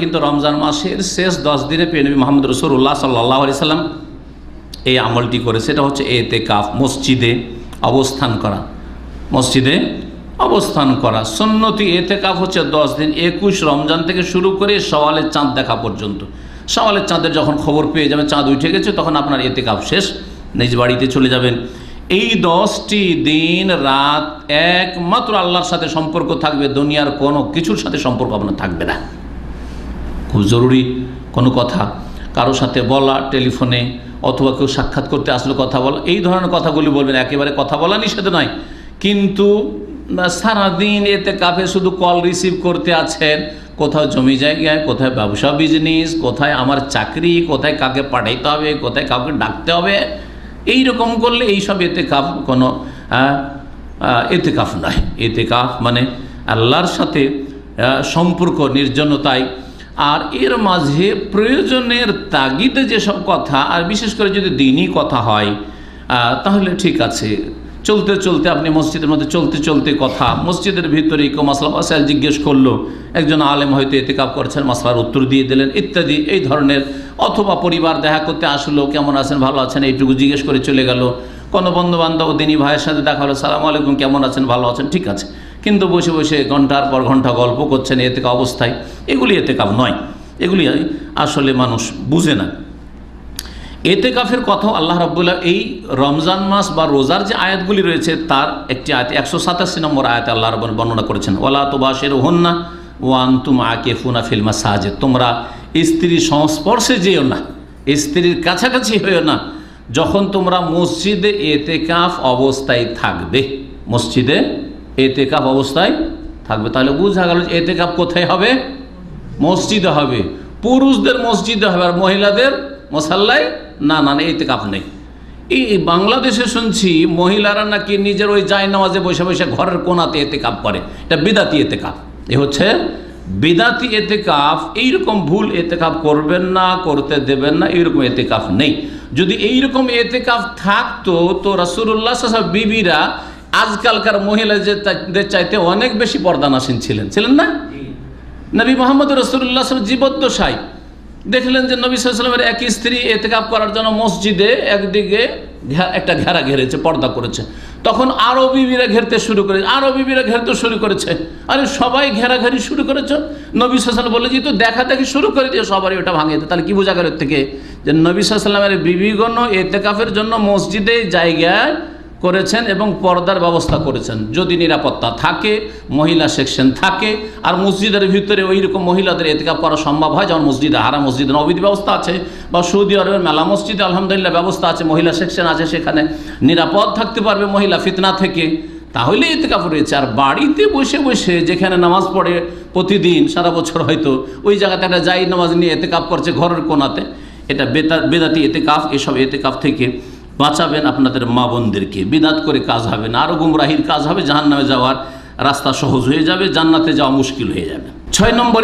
কিন্তু রমজান মাসের শেষ দশ দিনে পেনবী মোহাম্মদ রসুল্লাহ সাল্লাহ আলি সাল্লাম এই আমলটি করে, সেটা হচ্ছে এতে কাফ মসজিদে অবস্থান করা। মসজিদে অবস্থান করা। সন্নতি এতে কাফ হচ্ছে দশ দিন, একুশ রমজান থেকে শুরু করে সওয়ালের চাঁদ দেখা পর্যন্ত। সওয়ালের চাঁদের যখন খবর পেয়ে যাবে চাঁদ উঠে গেছে, তখন আপনার এতে কাফ শেষ, নিজ বাড়িতে চলে যাবেন। এই দশটি দিন রাত একমাত্র আল্লাহর সাথে সম্পর্ক থাকবে, দুনিয়ার কোনো কিছুর সাথে সম্পর্ক আপনার থাকবে না। খুব জরুরি কোনো কথা। কারও সাথে বলা, টেলিফোনে অথবা কেউ সাক্ষাৎ করতে আসলে কথা বলা, এই ধরনের কথাগুলি বলবেন, একেবারে কথা বলা নিষেধ নয়। কিন্তু সারাদিন এতে কাফে শুধু কল রিসিভ করতে আছেন, কোথাও জমি জায়গায়, কোথায় ব্যবসা বিজনেস কোথায় আমার চাকরি, কোথায় কাকে পাঠাইতে হবে, কোথায় কাউকে ডাকতে হবে এই রকম করলে এইসব এতে কাফ কোনো এতে কাফ নয়। এতে কাফ মানে আল্লাহর সাথে সম্পর্ক, নির্জনতায় আর এর মাঝে প্রয়োজনের তাগিদে যেসব কথা, আর বিশেষ করে যদি দিনই কথা হয় তাহলে ঠিক আছে। চলতে চলতে আপনি মসজিদের মধ্যে চলতে চলতে কথা, মসজিদের ভিতরে কেউ মাসলা মাসাইল জিজ্ঞেস করল, একজন আলেম হয়তো এতেকাপ করছেন, মাসলার উত্তর দিয়ে দিলেন, ইত্যাদি, এই ধরনের, অথবা পরিবার দেখা করতে আসলো, কেমন আছেন, ভালো আছেন, এইটুকু জিজ্ঞেস করে চলে গেল। কোনো বন্ধু বান্ধব দিনী ভাইয়ের সাথে দেখা হলো, সালাম আলাইকুম, কেমন আছেন, ভালো আছেন, ঠিক আছে। কিন্তু বসে বসে ঘণ্টার পর ঘণ্টা গল্প করছেন এতে অবস্থায়। এগুলি এতে কাপ নয়। এগুলি আসলে মানুষ বুঝে না। এতে কাফের কথাও আল্লাহ রাবুল্লাহ এই রমজান মাস বা রোজার যে আয়াতগুলি রয়েছে, তার একটি আয়াত, একশো সাতাশি নম্বর আয়াত আল্লাহ রব বর্ণনা করেছেন ওলা তো তোবাসের হন্না ওয়ান তুম আকে ফুনা ফিল্মা সাহাজে তোমরা স্ত্রীর সংস্পর্শে যেও না, স্ত্রীর কাছাকাছি হয়েও না, যখন তোমরা মসজিদে এতে কাফ অবস্থায় থাকবে, মসজিদে এতেকাফ অবস্থায় থাকবে। তাহলে বোঝা গেল যে এতেকাফ কোথায় হবে? মসজিদে হবে। পুরুষদের মসজিদে হবে আর মহিলাদের মশাল্লায় না না না এতে কাপ নেই। এই বাংলাদেশে শুনছি মহিলারা নাকি নিজের ওই জায় নামাজে বসে বসে ঘরের কোনাতে এতে কাপ করে। এটা বিদাতি এতে কাপ এ হচ্ছে বিদাতি এতে কাপ এইরকম ভুল এতে কাপ করবেন না, করতে দেবেন না, এইরকম এতে কাপ নেই। যদি এইরকম এতে কাপ থাকতো, তো রাসুল্লাহ সাহেব বিবিরা আজকালকার মহিলা যে চাইতে অনেক বেশি পর্দানাসীন ছিলেন। ছিলেন না? নবী মোহাম্মদ রসুল্লাহ জীবদ্দশাই দেখলেন যে নবী সাল্লামের এক স্ত্রী এতেকাপ করার জন্য মসজিদে একদিকে একটা ঘেরা ঘেরেছে পর্দা করেছে। তখন আরও বিবিরা ঘেরতে শুরু করেছে আরও বিবিরা ঘেরতে শুরু করেছে। আরে সবাই ঘেরাঘেরি শুরু করেছে? নবী সাল্লাম বলে যে তো দেখা দেখি শুরু করে দিয়ে সবারই ওটা ভাঙে দেয়। তাহলে কি বোঝা গেল থেকে? যে নবী সাল্লামের বিবিগণ এতেকাফের জন্য মসজিদে জায়গায় করেছেন এবং পর্দার ব্যবস্থা করেছেন। যদি নিরাপত্তা থাকে, মহিলা সেকশন থাকে, আর মসজিদের ভিতরে ওই রকম মহিলাদের এতেকাপ করা সম্ভব হয়, যেমন মসজিদে হারা মসজিদে নবীদ ব্যবস্থা আছে, বা সৌদি আরবের মেলা মসজিদে আলহামদুলিল্লাহ ব্যবস্থা আছে, মহিলা সেকশন আছে, সেখানে নিরাপদ থাকতে পারবে মহিলা ফিতনা থেকে। তাহলে এতেকাপ রয়েছে। আর বাড়িতে বসে বসে যেখানে নামাজ পড়ে প্রতিদিন, সারা বছর হয়তো ওই জায়গাতে একটা যাই নামাজ নিয়ে এতেকাপ করছে ঘরের কোনাতে এটা বেতা বেদাতি এতে এতেকাফ, এসব এতে এতেকাফ থেকে বাঁচাবেন আপনাদের মা বোনদেরকে। বিদাত করে কাজ হবে না। আরও গুমরাহির কাজ হবে জাহান্নামে যাওয়ার রাস্তা সহজ হয়ে যাবে, জান্নাতে যাওয়া মুশকিল হয়ে যাবে। ছয় নম্বরে